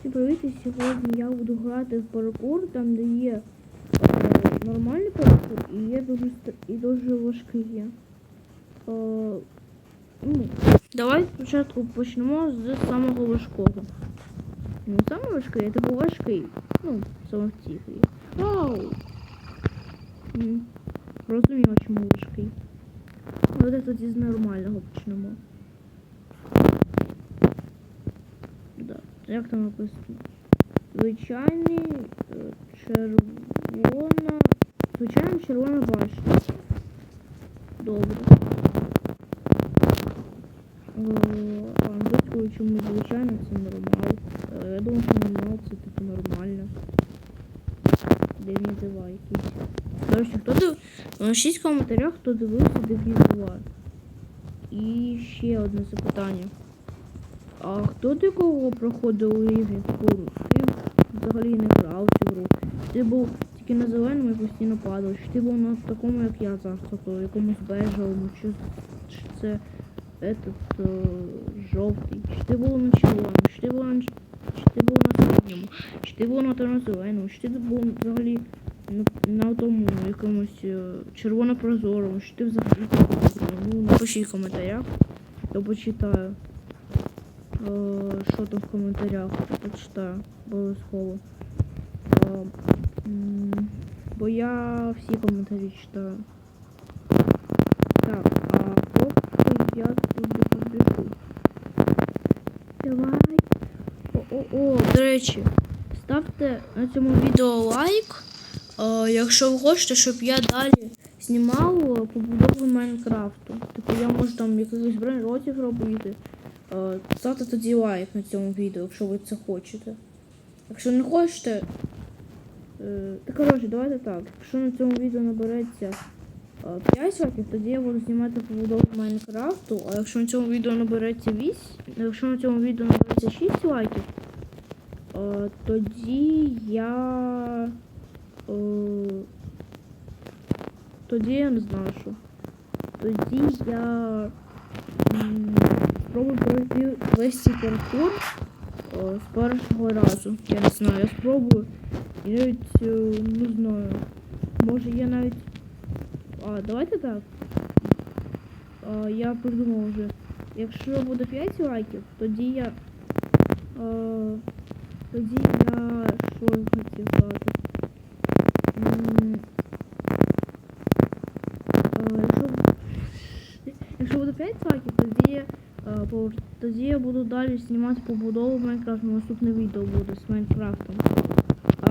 Всім привіт, сьогодні я буду грати в паркур, там де є е, нормальний паркур і є дуже і дуже важкий є. Е, ну, давай спочатку почнемо з самого важкого. Ну, саме важкий, а типу важкий. Ну, саме грі. Вау! М, Розуміло, чому важкий. Давайте тоді з нормального почнемо. Да. Як там написано? Звичайний е, червона. Звичайна червона башня. Добре. Е, англійською чому звичайно це нормал. Е, Я думаю, що нормал це типу нормально. Дивні дива якісь. До речі, хто див... В коментарях, хто дивився дивні дива. І ще одне запитання. А хто ти кого проходив ігрі Фуру? Ти взагалі не грав цю гру. Ти був тільки на зеленому і постійно падав. Чи ти був на такому, як я зараз, тобто якомусь бежевому, чи, чи це этот, е, жовтий, чи ти був на червоному, чи ти був на, чи ти був на середньому, чи ти був на темно-зеленому, чи ти був взагалі на, на тому якомусь е, червоно-прозорому, чи ти взагалі ну, напишіть в коментарях, я почитаю. Е, Що там в коментарях почитаю обов'язково. Бо я всі коментарі читаю. Так, а поки я туди побіжу. Давай. О-о-о, до речі, ставте на цьому відео лайк, е, якщо ви хочете, щоб я далі знімав е, побудову Майнкрафту. Типу я можу там якихось брейнротів робити. Е, Ставте тоді лайк на цьому відео, якщо ви це хочете. Якщо не хочете. е, Та коротше, давайте так. Якщо на цьому відео набереться е, 5 лайків, тоді я буду знімати побудову Майнкрафту. А якщо на цьому відео набереться 8, якщо на цьому відео набереться 6 лайків, е, тоді я. е, Тоді я не знаю що. Тоді я спробую пройти весь цей паркур о, з першого разу. Я не знаю, я спробую. І навіть е, не знаю. Може я навіть. А, давайте так. А, я придумав вже. Якщо буде 5 лайків, тоді я. Е, тоді я що хотів сказати. М, е, Якщо Якщо буде 5 лайків, тоді, е, повер- тоді я буду далі знімати побудову Майнкрафту. Наступне відео буде з Майнкрафтом. А,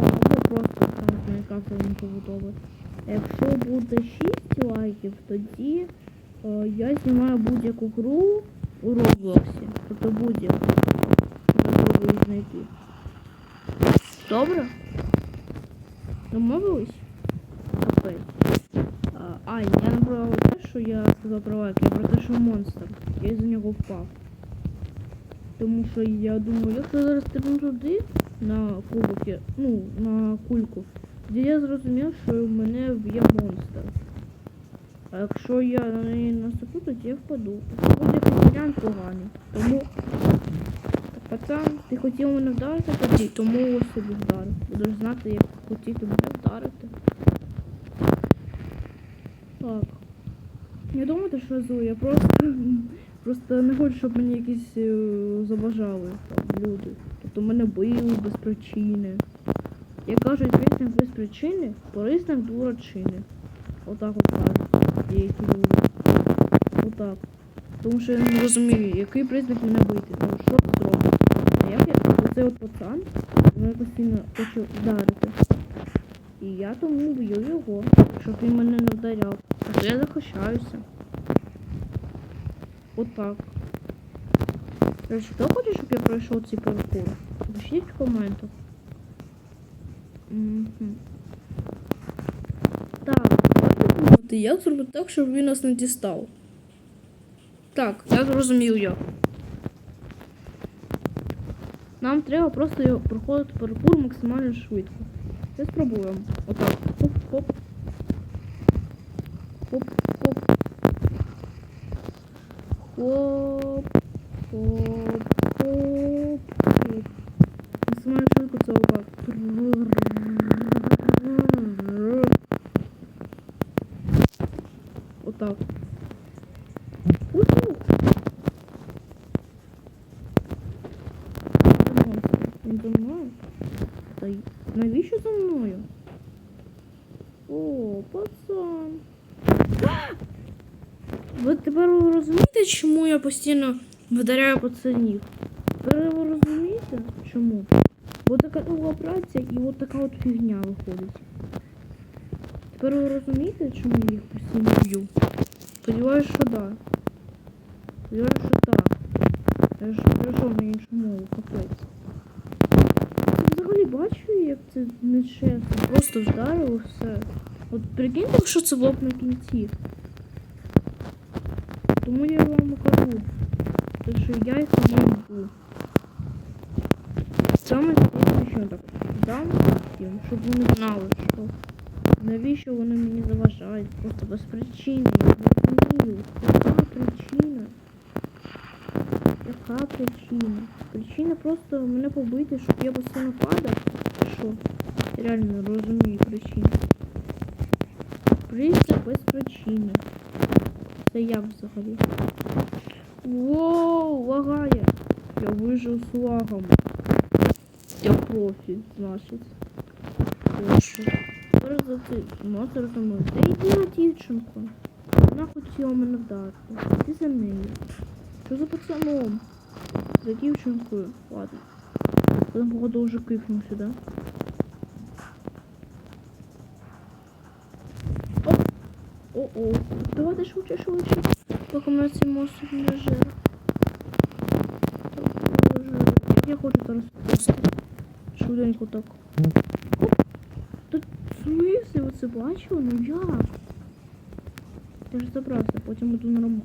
ну, або просто там з Майнкрафтом побудови. Якщо буде 6 лайків, тоді е, я знімаю будь-яку гру у Роблоксі. Тобто будь-яку. Яку знайти. Добре? Домовились? Капець. А, я про те, що я сказав про лайк, я про те, що монстр. Я за нього впав. Тому що я думаю, якщо зараз стрибну туди на кубок, ну, на кульку, тоді я зрозумів, що в мене є монстр. А якщо я на неї наступлю, тоді я впаду. Буде варіант поганий. Тому. Так, пацан, ти хотів мене вдарити тоді, тому ось тобі вдарив. Будеш знати, як хотіти мене вдарити. Так. Не думайте, що злий, я просто, просто не хочу, щоб мені якісь е, забажали там, люди. Тобто мене били без причини. Як кажуть, признак без причини, признак дурачини. Отак от кажуть деякі люди. Отак. Тому що я не розумію, який признак мене бити. Ну що це зробить? А як я оцей от пацан мене постійно хоче вдарити. І я тому б'ю його, щоб він мене не вдаряв. А то я захищаюся. Отак. До речі, хто хоче, щоб я пройшов цей паркур? Пишіть в коментах. Мгм. Так, давайте думати, як так, щоб він нас не дістав. Так, я зрозумів як. Нам треба просто його проходити паркур максимально швидко. Це спробуємо. Отак. Хоп-хоп. Оп. Оп. Оп. Максимально швидко це отак. Отак. Він за мною? Та навіщо за мною? О, пацан. Ви тепер розумієте, чому я постійно вдаряю пацанів? Тепер ви розумієте, чому? Бо така довга праця і от така от фігня виходить. Тепер ви розумієте, чому я їх постійно б'ю? Сподіваюсь, що да. Сподіваюсь, що так. Я ж перейшов на іншу мову, капець. Ти взагалі бачу, як це нечесно. Просто вдарило все. От прикиньте, що це було б на кінці. Тому я вам кажу, те, що я їх не люблю. Саме що так дам їм, щоб вони знали, що навіщо вони мені заважають, просто без причини. Я не розумію, яка причина? Яка причина? Причина просто мене побити, щоб я постійно падав. Що? Я реально розумію причину. Прийти без причини. Це як взагалі? Воу, лагає. Я вижив з лагом. Я профі, значить. Боже. Зараз за ти монстр за мною. Та йди на дівчинку. Вона хотіла мене вдарити. Ти за нею. Що за пацаном? За дівчинкою. Ладно. Потім походу вже кикнув сюди. О-о. Давайте швидше, швидше. Поки мене цей монстр не жив. Я хочу зараз просто. Швиденько так. Оп. Тут в смислі ви це бачили? Ну як? Я ж забрався, потім буду норм...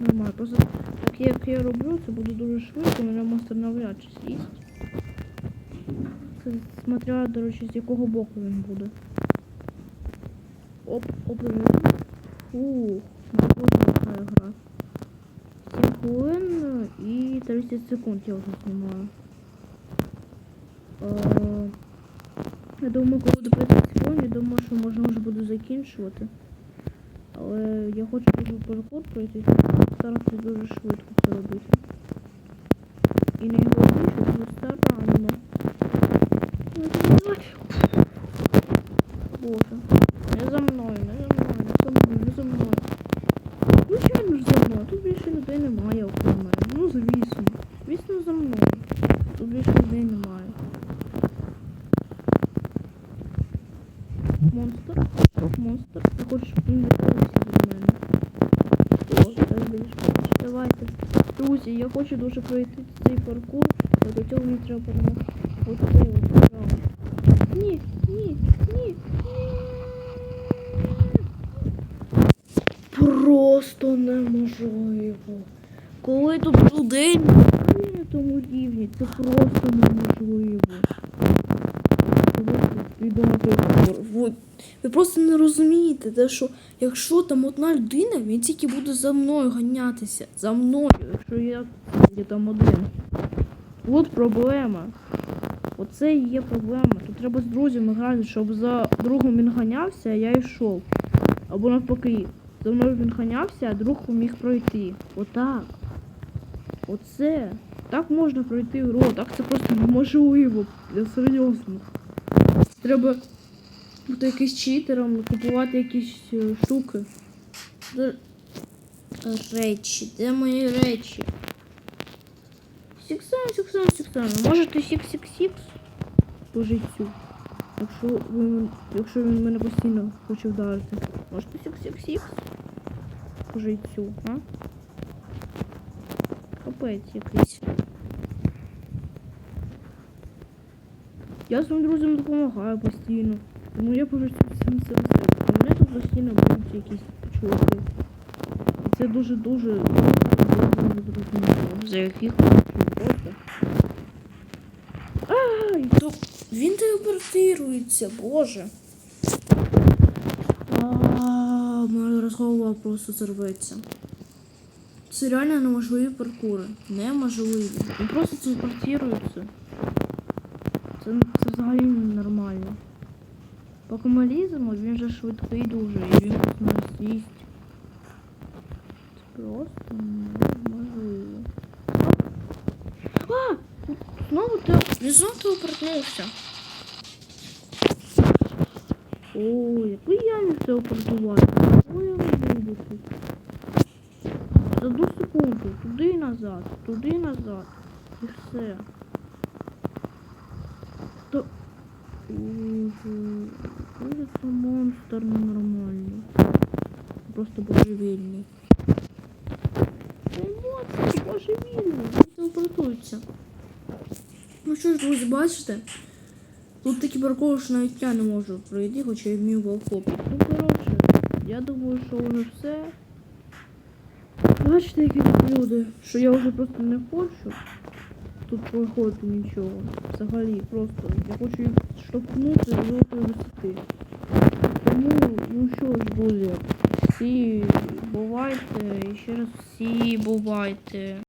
нормально. Просто так як я роблю, це буде дуже швидко, мене монстр навряд чи з'їсть. Це смотря, до речі, з якого боку він буде. Оп, оп, Фух, не буде така гра. 7 хвилин і 30 секунд я вже знімаю. Е, Я думаю, коли буде 50 секунд, я думаю, що можна вже буду закінчувати. Але я хочу дуже паркур пройти. Старатися дуже швидко це робити. І найголовніше дуже старанно. Ну, давай. Боже. Не за мною, не за мною, не за мною, не за мною. Звичайно ж за мною. Тут більше людей немає окрім мене. Ну, звісно. Звісно, за мною. Тут більше людей немає. Монстр. Монстр. Я хочу, щоб він відкрився від мене. Боже, так. Давайте. Друзі, я хочу дуже пройти цей паркур, але до цього мені треба перемогти. Ось цей от раунд. Ні, ні, ні, Просто неможливо. Коли тут людей на тому рівні, це просто неможливо. Думаєте, ви, ви просто не розумієте, те, що якщо там одна людина, він тільки буде за мною ганятися. За мною, якщо я, я там один. От проблема. Оце і є проблема. Тут треба з друзями грати, щоб за другом він ганявся, а я йшов. Або навпаки, за мною він ганявся, а друг міг пройти. Отак. Оце. Так можна пройти гру, так це просто неможливо. Я серйозно. Треба бути якийсь читером, купувати якісь е, штуки. Речі, де мої речі? Сіксан, сіксан, сіксан. Може ти сік-сік-сікс по життю? Якщо він, якщо він мене постійно хоче вдарити. Може ти сік-сік-сікс по життю, а? Капець якийсь. Я своїм друзям допомагаю постійно. Тому я по життю цим все все. А мене тут постійно будуть якісь чуваки. І це дуже-дуже. За яких просто. Ай, то він телепортирується, боже. А, моя зараз голова просто зірветься. Це реально неможливі паркури. Неможливі. Він просто телепортирується. Це, це взагалі нормально. Поки ми ліземо, він же швидкий дуже, і він нас не з'їсть. Це просто неможливо. А! Знову те... Він знову телепортнувся. О, який я міг телепортувати? Ой, я не буду тут. За одну секунду. Туди і назад, туди і назад. І все. То... Боже, Боже, монстр ненормальний. Просто божевільний. Монстр божевільний. Він. Ну що ж, друзі, бачите? Тут такі приколи, навіть я не можу пройти, хоча я вмію волхопіт. Ну, коротше, я думаю, що вже все. Бачите, які люди, що я вже просто не хочу тут проходити нічого. Взагалі, просто я хочу їх штовхнути з великої висоти. Тому, ну що ж, друзі, всі бувайте, і ще раз всі бувайте.